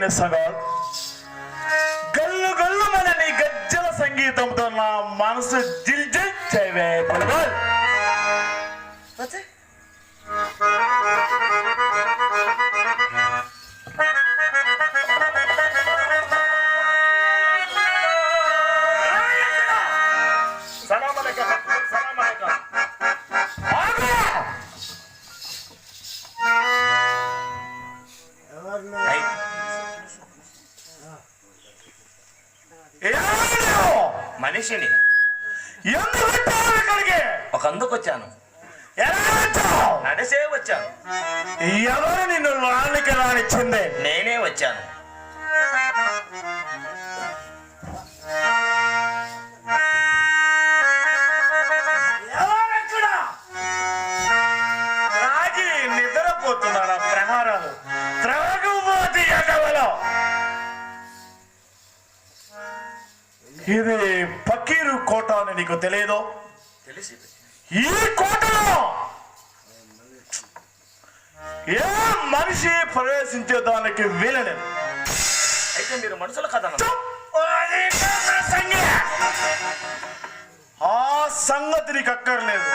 మిఠాయి అయిన సగాల్ గల్లు గల్లు మనని గజ్జల సంగీతంతో నా మనసు జిల్ జిల్ చేయవే మనిషిని ఎందుకు ఇక్కడికి? ఒక అందుకు వచ్చాను నడిసే వచ్చాను. ఎవరు నిన్ను లోనికి రానిచ్చింది నేనే వచ్చాను. ఇది నీకు తెలియదు ఈ కోటలో ఏ మనిషి ప్రవేశించేదానికి వీలలేదు. అయితే మీరు మనుషుల కథ. ఆ సంగతి నీకు అక్కర్లేదు.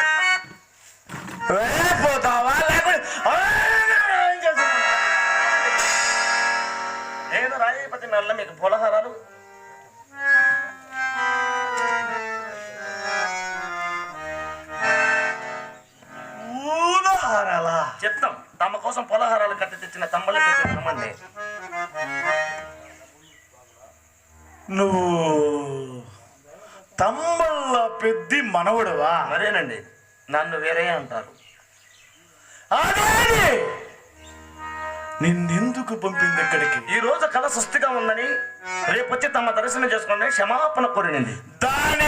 వెళ్ళిపోతావా? లేకపోతే? నేను రాయపతి మెల్ల మీకు పులహారాలు ఊలహారాలా? చెప్తాం. తమ కోసం పులహారాలు కట్టి తెచ్చిన తమ్మలు తెచ్చినామండి నువ్వు తమ్మళ్ళ పెద్ది మనవడువా? మరేనండి? నన్ను వేరే అంటారు? నిన్నెందుకు పంపింది ఇక్కడికి? ఈ రోజు కళ సుస్థిగా ఉందని రేపు వచ్చి తమ దర్శనం చేసుకుని క్షమాపణ కోరినింది. దాని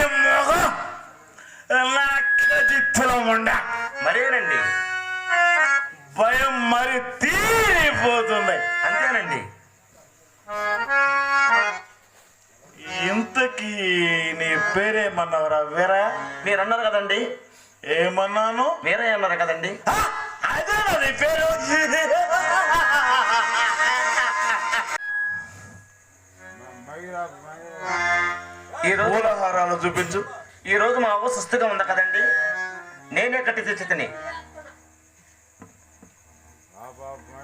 మరేనండి? భయం మరి తీరిపోతుంది. అంతేనండి. ఇంతకీ నీ పేరేమన్నావురా వీరా? మీరు అన్నారు కదండి. ఏమన్నాను? మీరే అన్నారు కదండి. నీ పేరు. ఈ రోజు పూలహారాలు చూపించు. ఈ రోజు మా అవ్వ సుస్థిగా ఉంది కదండి? నేనే కట్టి తెచ్చి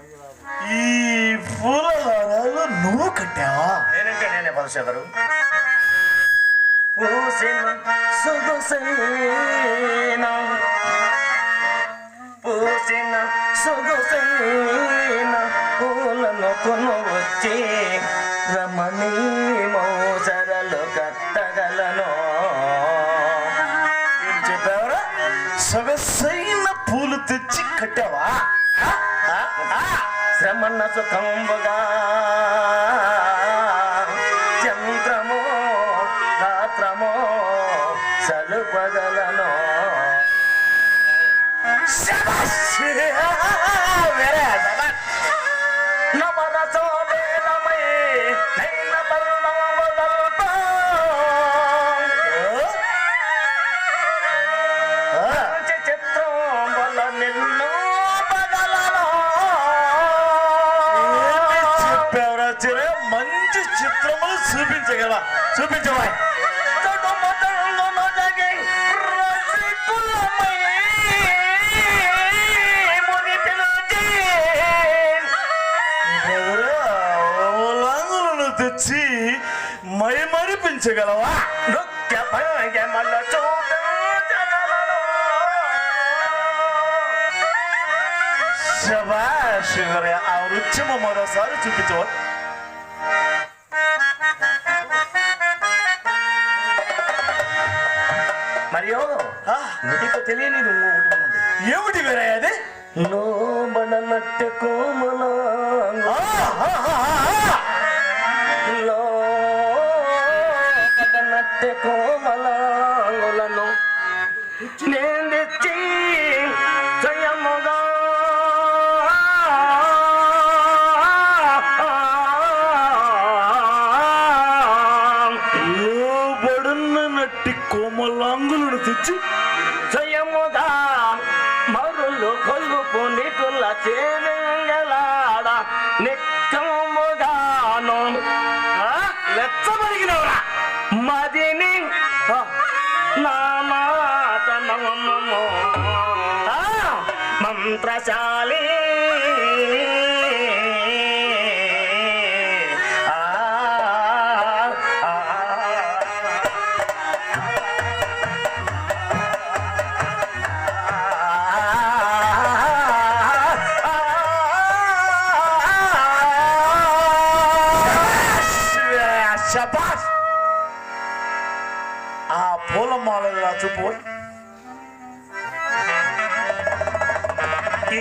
ఈ పూలహారాలు నువ్వు కట్టావా? నేనంటే నేనే బలశేఖరు పూసిన సొగసైన. పూసిన సొగసైన. పూలను కొను వచ్చి రమణీ మోసరలు కట్టగలను. ఏం చెప్పావరా? సొగసైన పూలు తెచ్చి కట్టావా. శ్రమణ సుఖంబుగా. చూపించగలవా చూపించవా చుట్టుముట్టందునొదగి రసికులమై ముని పిలిచి లంగులను తెచ్చి మై మరిపించగలవా నృత్య భంగిమల చూపించగలను. శభాష్ ఒరే, ఆ నృత్యము మరోసారి చూపించవా మరియు ఆ, నీకు తెలియని ఒకటి ఉంది. ఏమిటి వేరే అది? లోబడనట్టు ఆ. లోబడనట్టు కోమలాంగులను నేందిచ్చి స్వయముగా నమ్మము మంత్రశాలి ఆ, ఆ, శబాష్ ఆ పూలమాల చూపు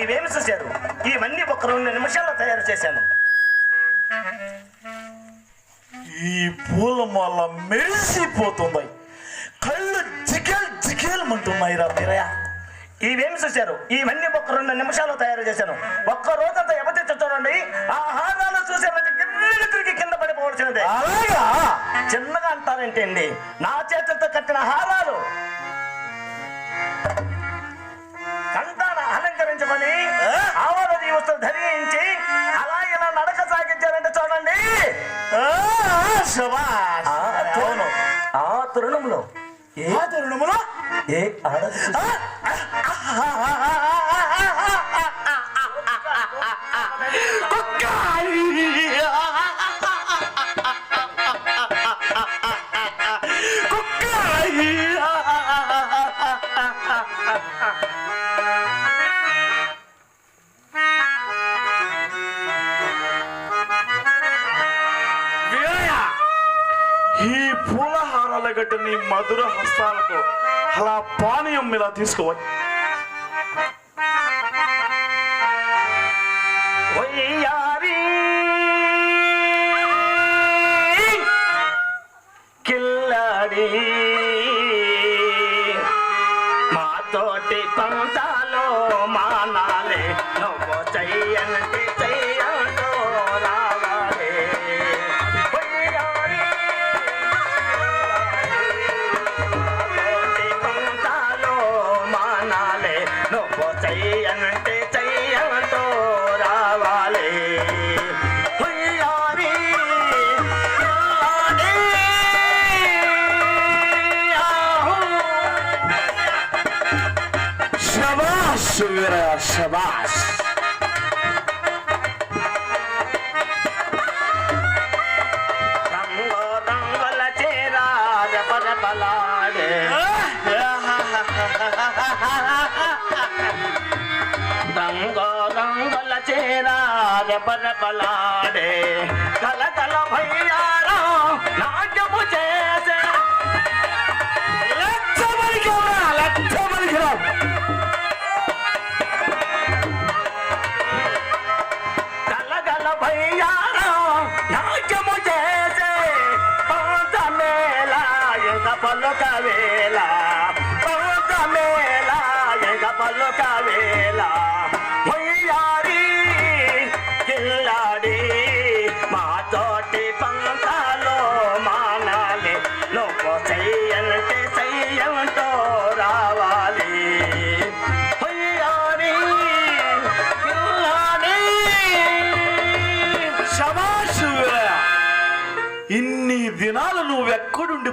ఇవేమి చూశారు? ఇవన్నీ ఒక రెండు నిమిషాల్లో తయారు చేశాను. ఈ పూలమాల మెరిసిపోతుంది కళ్ళు జిగేల్ జిగేల్ అంటున్నాయి రా మీరయ్య. ఇవేమి చూశారు? ఇవన్నీ ఒక రెండు నిమిషాలు తయారు చేశాను. ఒక్క రోజంతా ఎవరి చూడండి ఆ హారాలు చూసేమంటే గిన్నెలు తిరిగి కింద పడిపోవలసినదే. అలాగా? చిన్నగా అంటారేంటి అండి నా చేతులతో కట్టిన హారాలు అలంకరించుకొని ఆవరణ వస్తువులు ధరించి అలా ఇలా నడక సాగించారంటే చూడండి. ఆ, తరుణంలో ఏ? ఆ తరుణములో? ఏ ఆడది ఈ పూలహారాల గడ్డని మధుర హస్తాలతో అలా పానీయం మీద తీసుకోవాలి. వయ్యా శబాష్ వీరయ్య శబాష్ రంగు రంగుల చీర రెపరెపలాడే. రంగు రంగుల చీర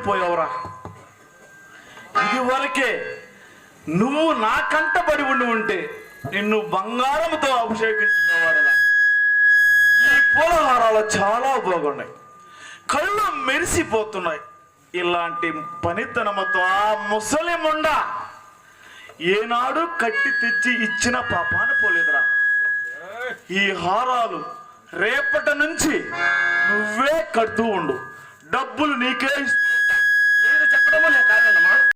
నువ్వెక్కడుండిపోయావురా ఇది వరకే నువ్వు నా కంటబడి ఉండి ఉంటే నిన్ను బంగారంతో అభిషేకించినవాడరా ఈ పూలహారాలు చాలా బాగున్నాయి. కళ్ళు మెరిసిపోతున్నాయి. ఇలాంటి పనితనముతో ఆ ముసలి ముండ ఏనాడు కట్టి తెచ్చి ఇచ్చిన పాపాన పోలేదురా. ఈ హారాలు రేపటి నుంచి నువ్వే కడుతూ ఉండు. డబ్బులు నీకే ఇస్తా. మీరు చెప్పడము నేను కాదన్నమా